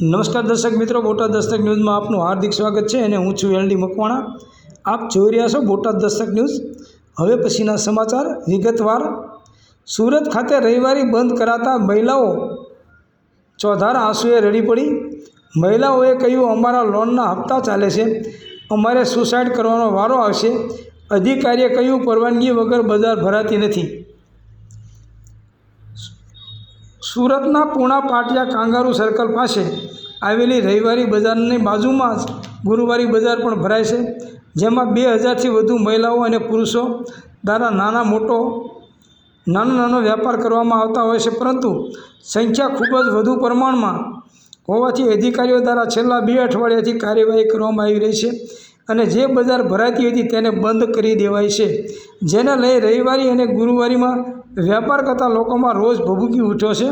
નમસ્કાર દર્શક મિત્રો, બોટાદ દસ્તક ન્યૂઝમાં આપનું હાર્દિક સ્વાગત છે અને હું છું એલડી મકવાણા. આપ જોઈ રહ્યા છો બોટાદ દસ્તક ન્યૂઝ. હવે પછીના સમાચાર. વિગતવાર. સુરત ખાતે રવિવારે બંધ કરાતા મહિલાઓ ચોધાર આંસુએ રડી પડી. મહિલાઓએ કહ્યું, અમારા લોનના હપ્તા ચાલે છે. અમારે સુસાઇડ કરવાનો વારો આવશે. અધિકારીએ કહ્યું, પરવાનગી વગર બજાર ભરાતી નથી. સુરતના પૂણા પાટિયા કાંગારૂ સર્કલ પાસે આવેલી રવિવારી બજારની બાજુમાં જ ગુરુવારી બજાર પણ ભરાય છે, જેમાં બે હજારથી વધુ મહિલાઓ અને પુરુષો દ્વારા નાના મોટો, નાનો નાનો વેપાર કરવામાં આવતા હોય છે, પરંતુ સંખ્યા ખૂબ જ વધુ પ્રમાણમાં હોવાથી અધિકારીઓ દ્વારા છેલ્લા બે અઠવાડિયાથી કાર્યવાહી કરવામાં આવી રહી છે. અને જે બજાર ભરાતી હતી તેને બંધ કરી દેવાય છે. જેને લઈ રવિવારી અને ગુરુવારીમાં વેપાર કરતા લોકોમાં રોજ ભભૂકી ઉઠ્યો છે.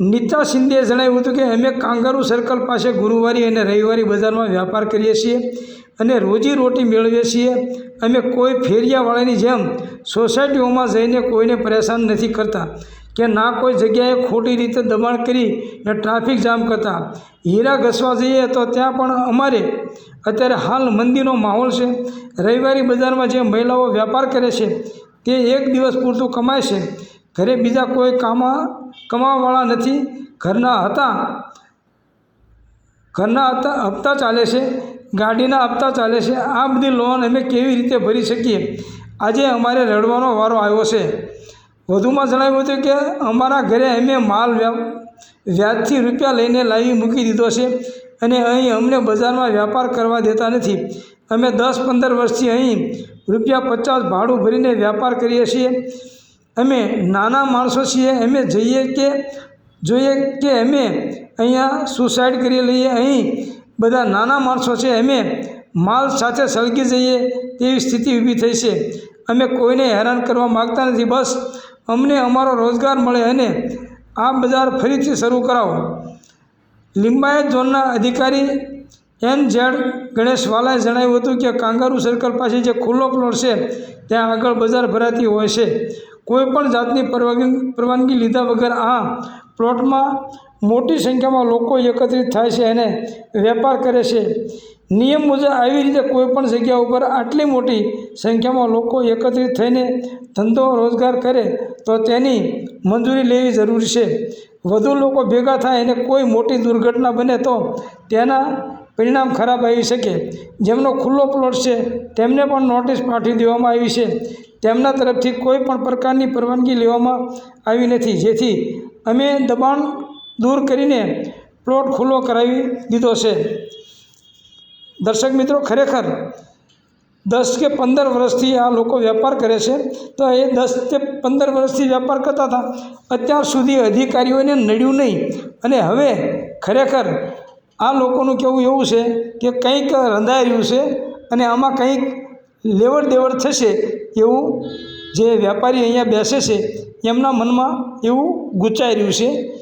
નીતા શિંદેએ જણાવ્યું હતું કે, અમે કાંગારુ સર્કલ પાસે ગુરુવારી અને રવિવારી બજારમાં વેપાર કરીએ છીએ અને રોજી રોટી મેળવીએ છીએ. અમે કોઈ ફેરિયાવાળાની જેમ સોસાયટીઓમાં જઈને કોઈને પરેશાન નથી કરતા. કે ના કોઈ જગ્યાએ ખોટી રીતે દબાણ કરી ને ટ્રાફિક જામ કરતા. હીરા ઘસવા જઈએ તો ત્યાં પણ અમારે. અત્યારે હાલ મંદીનો માહોલ છે. રવિવારી બજારમાં જે મહિલાઓ વેપાર કરે છે, તે એક દિવસ પૂરતું કમાય છે. ઘરે બીજા કોઈ કામા, કમાવાવાળા નથી. ઘરના હતા ઘરના હપ્તા હપ્તા ચાલે છે. ગાડીના હપ્તા ચાલે છે. આ બધી લોન અમે કેવી રીતે ભરી શકીએ? આજે અમારે રડવાનો વારો આવ્યો છે. વધુમાં જણાવ્યું હતું કે અમારા ઘરે અમે માલ વ્યા, વ્યાજથી રૂપિયા લઈને લાવી મૂકી દીધો છે અને અહીં અમને બજારમાં વ્યાપાર કરવા દેતા નથી. અમે દસ પંદર વર્ષથી અહીં રૂપિયા પચાસ ભાડું ભરીને વેપાર કરીએ છીએ. અમે નાના માણસો છીએ. અમે જઈએ કે, જોઈએ કે અમે અહીંયા સુસાઇડ કરી લઈએ. અહીં બધા નાના માણસો છે. અમે માલ સાથે સળગી જઈએ તેવી સ્થિતિ ઊભી થઈ છે. અમે કોઈને હેરાન કરવા માગતા નથી. બસ અમને અમારો રોજગાર મળે અને આ બજાર ફરીથી શરૂ કરાવો. લિંબાયત ઝોનના અધિકારી એન ઝેડ ગણેશવાલાએ જણાવ્યું હતું કે કાંગારુ સર્કલ પાસે જે ખુલ્લો પ્લોટ છે, ત્યાં આગળ બજાર ભરાતી હોય છે. કોઈપણ જાતની પરવાનગી પરવાનગી લીધા વગર આ પ્લોટમાં મોટી સંખ્યામાં લોકો એકત્રિત થાય છે અને વેપાર કરે છે. નિયમ મુજબ આવી રીતે કોઈપણ જગ્યા ઉપર આટલી મોટી સંખ્યામાં લોકો એકત્રિત થઈને ધંધો રોજગાર કરે તો તેની મંજૂરી લેવી જરૂરી છે. વધુ લોકો ભેગા થાય અને કોઈ મોટી દુર્ઘટના બને તો તેના પરિણામ ખરાબ આવી શકે. જેમનો ખુલ્લો પ્લોટ છે, તેમને પણ નોટિસ પાઠવી દેવામાં આવી છે. તેમના તરફથી કોઈ પણ પ્રકારની પરવાનગી લેવામાં આવી નથી. જેથી અમે દબાણ દૂર કરીને પ્લોટ ખુલ્લો કરાવી દીધો છે. દર્શક મિત્રો, ખરેખર દસ કે પંદર વર્ષથી આ લોકો વેપાર કરે છે. તો એ દસ કે પંદર વર્ષથી વેપાર કરતા હતા. અત્યાર સુધી અધિકારીઓને નડ્યું નહીં. અને હવે ખરેખર આ લોકોનું કહેવું એવું છે કે કંઈક રંધાઈ રહ્યું છે અને આમાં કંઈક લેવડ દેવડ થશે એવું જે વેપારી અહીંયા બેસે છે, એમના મનમાં એવું ગૂંચાઈ રહ્યું છે.